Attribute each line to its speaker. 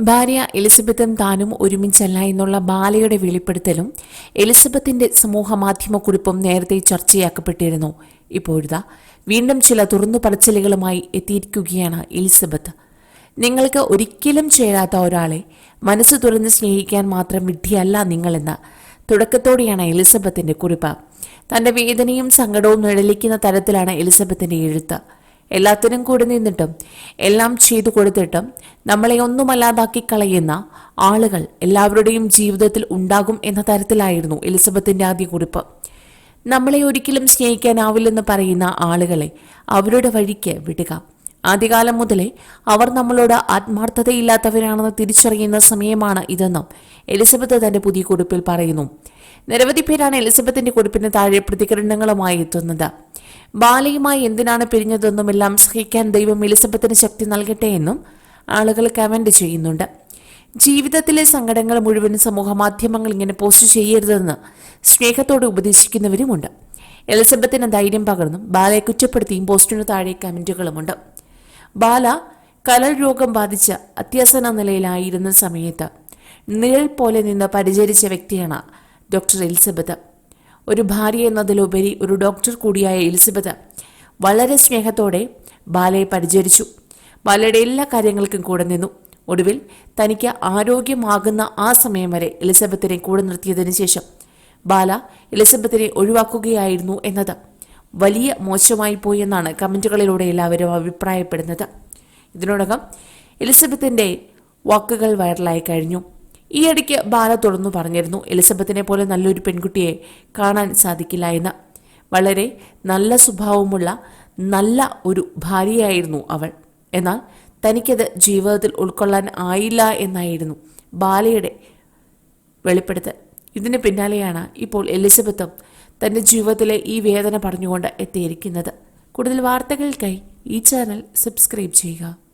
Speaker 1: ഭാര്യ എലിസബത്തും താനും ഒരുമിച്ചല്ല എന്നുള്ള ബാലയുടെ വെളിപ്പെടുത്തലും എലിസബത്തിന്റെ സമൂഹമാധ്യമ കുറിപ്പും നേരത്തെ ചർച്ചയാക്കപ്പെട്ടിരുന്നു. ഇപ്പോഴിതാ വീണ്ടും ചില തുറന്നു പറച്ചിലുകളുമായി എത്തിയിരിക്കുകയാണ് എലിസബത്ത്. നിങ്ങൾക്ക് ഒരിക്കലും ചേരാത്ത ഒരാളെ മനസ്സ് തുറന്ന് സ്നേഹിക്കാൻ മാത്രം വിഡ്ഢിയല്ല നിങ്ങളെന്ന് തുടക്കത്തോടെയാണ് എലിസബത്തിന്റെ കുറിപ്പ്. തന്റെ വേദനയും സങ്കടവും നിഴലിക്കുന്ന തരത്തിലാണ് എലിസബത്തിന്റെ എഴുത്ത്. എല്ലാത്തിനും കൂടെ നിന്നിട്ടും എല്ലാം ചെയ്തു കൊടുത്തിട്ടും നമ്മളെ ഒന്നുമല്ലാതാക്കി കളയുന്ന ആളുകൾ എല്ലാവരുടെയും ജീവിതത്തിൽ ഉണ്ടാകും എന്ന തരത്തിലായിരുന്നു എലിസബത്തിന്റെ ആദ്യ കുറിപ്പ്. നമ്മളെ ഒരിക്കലും സ്നേഹിക്കാനാവില്ലെന്ന് പറയുന്ന ആളുകളെ അവരുടെ വഴിക്ക് വിടുക. ആദ്യകാലം മുതലേ അവർ നമ്മളോട് ആത്മാർത്ഥതയില്ലാത്തവരാണെന്ന് തിരിച്ചറിയുന്ന സമയമാണ് ഇതെന്നും എലിസബത്ത് തന്റെ പുതിയ കുറിപ്പിൽ പറയുന്നു. നിരവധി പേരാണ് എലിസബത്തിന്റെ കുറിപ്പിന് താഴെ പ്രതികരണങ്ങളുമായി എത്തുന്നത്. ബാലയുമായി എന്തിനാണ് പിരിഞ്ഞതെന്നുമെല്ലാം സഹിക്കാൻ ദൈവം എലിസബത്തിന് ശക്തി നൽകട്ടെ എന്നും ആളുകൾ കമന്റ് ചെയ്യുന്നുണ്ട്. ജീവിതത്തിലെ സങ്കടങ്ങൾ മുഴുവൻ സമൂഹ മാധ്യമങ്ങൾ ഇങ്ങനെ പോസ്റ്റ് ചെയ്യരുതെന്ന് സ്നേഹത്തോടെ ഉപദേശിക്കുന്നവരുമുണ്ട്. എലിസബത്തിന് ധൈര്യം പകർന്നും ബാലയെ കുറ്റപ്പെടുത്തിയും പോസ്റ്റിനു താഴെ കമന്റുകളുമുണ്ട്. ബാല കലൽ രോഗം ബാധിച്ച അത്യാസന നിലയിലായിരുന്ന സമയത്ത് നിഴൽ പോലെ നിന്ന് പരിചരിച്ച വ്യക്തിയാണ് ഡോക്ടർ എലിസബത്ത്. ഒരു ഭാര്യ എന്നതിലുപരി ഒരു ഡോക്ടർ കൂടിയായ എലിസബത്ത് വളരെ സ്നേഹത്തോടെ ബാലയെ പരിചരിച്ചു. ബാലയുടെ എല്ലാ കാര്യങ്ങൾക്കും കൂടെ നിന്നു. ഒടുവിൽ തനിക്ക് ആരോഗ്യമാകുന്ന ആ സമയം വരെ എലിസബത്തിനെ കൂടെ നിർത്തിയതിനു ശേഷം ബാല എലിസബത്തിനെ ഒഴിവാക്കുകയായിരുന്നു എന്നത് വലിയ മോശമായി പോയി എന്നാണ് കമന്റുകളിലൂടെ എല്ലാവരും അഭിപ്രായപ്പെടുന്നത്. ഇതിനോടകം എലിസബത്തിന്റെ വാക്കുകൾ വൈറലായി കഴിഞ്ഞു. ഈ ഇടയ്ക്ക് ബാല തുറന്നു പറഞ്ഞിരുന്നു എലിസബത്തിനെ പോലെ നല്ലൊരു പെൺകുട്ടിയെ കാണാൻ സാധിക്കില്ല എന്ന്. വളരെ നല്ല സ്വഭാവമുള്ള നല്ല ഒരു ഭാര്യയായിരുന്നു അവൾ. എന്നാൽ തനിക്കത് ജീവിതത്തിൽ ഉൾക്കൊള്ളാൻ ആയില്ല എന്നായിരുന്നു ബാലയുടെ വെളിപ്പെടുത്തൽ. ഇതിന് പിന്നാലെയാണ് ഇപ്പോൾ എലിസബത്തും തന്റെ ജീവിതത്തിലെ ഈ വേദന പറഞ്ഞുകൊണ്ട് എത്തിയിരിക്കുന്നത്. കൂടുതൽ വാർത്തകൾക്കായി ഈ ചാനൽ സബ്സ്ക്രൈബ് ചെയ്യുക.